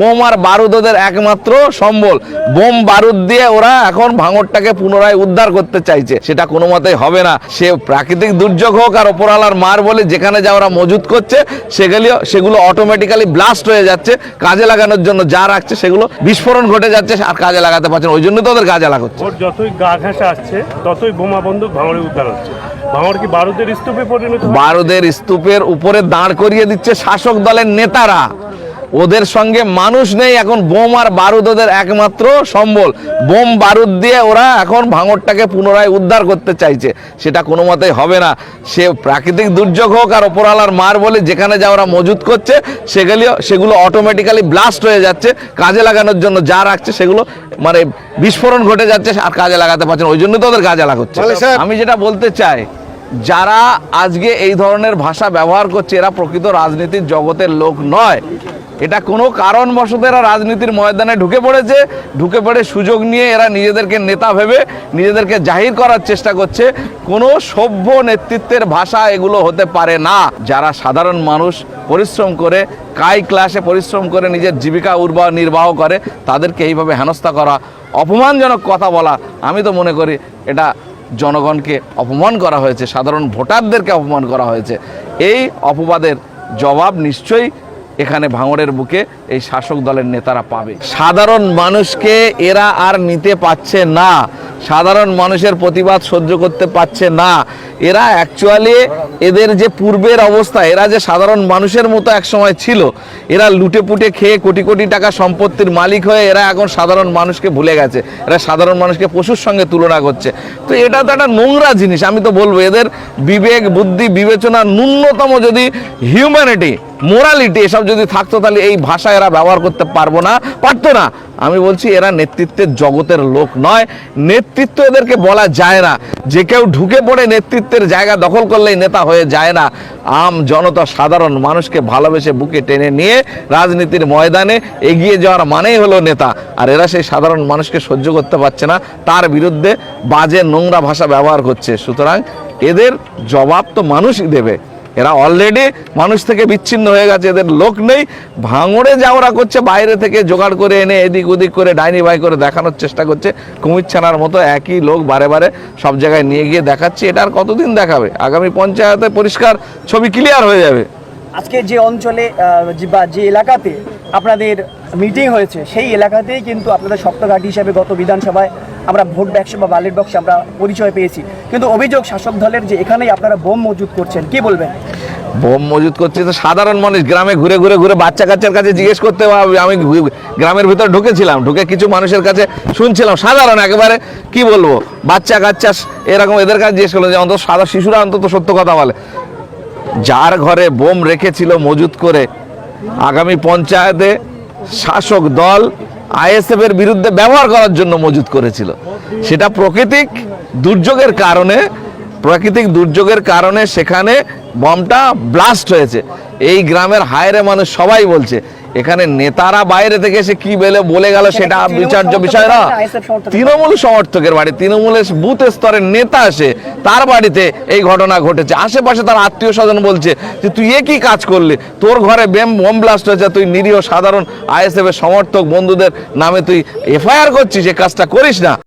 Bomb আর বারুদ ওদের একমাত্র সম্বল। বোম বারুদ দিয়ে ওরা এখন ভাঙরটাকে পুনরায় উদ্ধার করতে চাইছে। সেটা কোনো মতেই হবে না। সে প্রাকৃতিক দুর্যোগ হোক আর ওপরওয়ালার মার বলে যেখানে যা ওরা মজুত করছে সেগুলো সেগুলো অটোমেটিক্যালি ব্লাস্ট হয়ে যাচ্ছে। কাজে লাগানোর জন্য যা রাখছে সেগুলো বিস্ফোরণ ঘটে যাচ্ছে আর কাজে লাগাতে পারছে ওই জন্য তো ওদের কাজে লাগাচ্ছে। যতই গা ঘেঁষে আসছে ততই বোমা বন্দুক ভাঙড়ে উদ্ধার হচ্ছে। বারুদের স্তূপে পরিণত বারুদের স্তূপের উপরে দাঁড় করিয়ে দিচ্ছে শাসক দলের নেতারা। ওদের সঙ্গে মানুষ নেই এখন বোম আর বারুদ ওদের একমাত্র সম্বল। বোম বারুদ দিয়ে ওরা এখন ভাঙরটাকে পুনরায় উদ্ধার করতে চাইছে। সেটা কোনো মতেই হবে না। সে প্রাকৃতিক দুর্যোগ হোক আর ওপরওয়ালার মার বলে যেখানে যা ওরা মজুত করছে সেগুলো সেগুলো অটোমেটিক্যালি ব্লাস্ট হয়ে যাচ্ছে। কাজে লাগানোর জন্য যা রাখছে সেগুলো মানে বিস্ফোরণ ঘটে যাচ্ছে আর কাজে লাগাতে পারছে না। ওই জন্য তো ওদের কাজে লাগাচ্ছে আমি যেটা বলতে চাই যারা আজকে এই ধরনের ভাষা ব্যবহার করছে এরা প্রকৃত রাজনীতির জগতের লোক নয়। এটা কোনো কারণবশত এরা রাজনীতির ময়দানে ঢুকে পড়েছে, ঢুকে পড়ে সুযোগ নিয়ে এরা নিজেদেরকে নেতা ভেবে নিজেদেরকে জাহির করার চেষ্টা করছে। কোনো সভ্য নেতৃত্বের ভাষা এগুলো হতে পারে না। যারা সাধারণ মানুষ পরিশ্রম করে, কাই ক্লাসে পরিশ্রম করে নিজের জীবিকা উর্বাহ নির্বাহ করে, তাদেরকে এইভাবে হেনস্থা করা অপমানজনক কথা বলা, আমি তো মনে করি এটা জনগণকে অপমান করা হয়েছে, সাধারণ ভোটারদেরকে অপমান করা হয়েছে। এই অপবাদের জবাব নিশ্চয়ই এখানে ভাঙড়ের বুকে এই শাসক দলের নেতারা পাবে। সাধারণ মানুষকে এরা আর নিতে পারছে না। সাধারণ মানুষের প্রতিবাদ সহ্য করতে পারছে না। এরা অ্যাকচুয়ালি এদের যে পূর্বের অবস্থা, এরা যে সাধারণ মানুষের মতো একসময় ছিল, এরা লুটে পুটে খেয়ে কোটি কোটি টাকা সম্পত্তির মালিক হয়ে এরা এখন সাধারণ মানুষকে ভুলে গেছে। এরা সাধারণ মানুষকে পশুর সঙ্গে তুলনা করছে। তো এটা তো একটা নোংরা জিনিস, আমি তো বলব, এদের বিবেক, বুদ্ধি, বিবেচনা ন্যূনতম যদি হিউম্যানিটি মোরালিটি এসব যদি থাকতো তাহলে এই ভাষা এরা ব্যবহার করতে পারব না। পারতো না। আমি বলছি, এরা নেতৃত্বের জগতের লোক নয়। নেতৃত্ব এদেরকে বলা যায় না। যে কেউ ঢুকে পড়ে নেতৃত্বের জায়গা দখল করলেই নেতা হয়ে যায় না। আম জনতা সাধারণ মানুষকে ভালোবেসে বুকে টেনে নিয়ে রাজনীতির ময়দানে এগিয়ে যাওয়ার মানেই হলো নেতা। আর এরা সেই সাধারণ মানুষকে সহ্য করতে পারছে না। তার বিরুদ্ধে বাজে নোংরা ভাষা ব্যবহার করছে। সুতরাং এদের জবাব তো মানুষই দেবে। এরা অলরেডি মানুষ থেকে বিচ্ছিন্ন হয়ে গেছে, এদের লোক নেই। ভাঙড়ে যা ওরা করছে, বাইরে থেকে জোগাড় করে এনে এদিক ওদিক করে ডাইনি বাই করে দেখানোর চেষ্টা করছে। কুমির ছানার মতো একই লোক বারে বারে সব জায়গায় নিয়ে গিয়ে দেখাচ্ছে। এটা আর কতদিন দেখাবে? আগামী পঞ্চায়েতে পরিষ্কার ছবি ক্লিয়ার হয়ে যাবে। আজকে যে অঞ্চলে বা, যে এলাকাতে আপনাদের মিটিং হয়েছে, সেই এলাকাতেই কিন্তু আপনাদের শক্তঘাটি হিসাবে গত বিধানসভায় আমরা ভোট বাক্স বা ব্যালেট বক্সে আমরা পরিচয় পেয়েছি। কিন্তু অভিযোগ শাসক দলের যে এখানেই আপনারা বোম মজুত করছেন, কি বলবেন? বোম মজুত করছে তো সাধারণ মানুষ, গ্রামে ঘুরে ঘুরে ঘুরে বাচ্চা কাচ্চার কাছে জিজ্ঞেস করতে হবে। আমি গ্রামের ভিতর ঢুকেছিলাম, ঢুকে কিছু মানুষের কাছে শুনছিলাম। সাধারণ একেবারে, কি বলব? বাচ্চা কাচ্চা এরকম এদের কাছে জিজ্ঞেস করল যে, অন্তত সাদা শিশুরা অন্তত সত্য কথা বলে। যার ঘরে বোম রেখেছিল মজুত করে, আগামী পঞ্চায়েতে শাসক দল আইএসএফ এর বিরুদ্ধে ব্যবহার করার জন্য মজুদ করেছিল। সেটা প্রাকৃতিক দুর্যোগের কারণে, প্রাকৃতিক দুর্যোগের কারণে সেখানে বমটা ব্লাস্ট হয়েছে। এই গ্রামের হায়রে মানুষ সবাই বলছে এখানে নেতারা বাইরে থেকে এসে কি বেলে বলে গেল সেটা বিচার্য বিষয় না? তৃণমূল সমর্থকের বাড়ি তৃণমূলের বুথ স্তরের নেতা আসে তার বাড়িতে এই ঘটনা ঘটেছে। আশেপাশে তার আত্মীয় স্বজন বলছে যে তুই এ কি কাজ করলি? তোর ঘরে বেম বোম ব্লাস্ট হয়েছে তুই নিরীহ সাধারণ আইএসএফ এর সমর্থক বন্ধুদের নামে তুই এফআইআর করছিস এ কাজটা করিস না।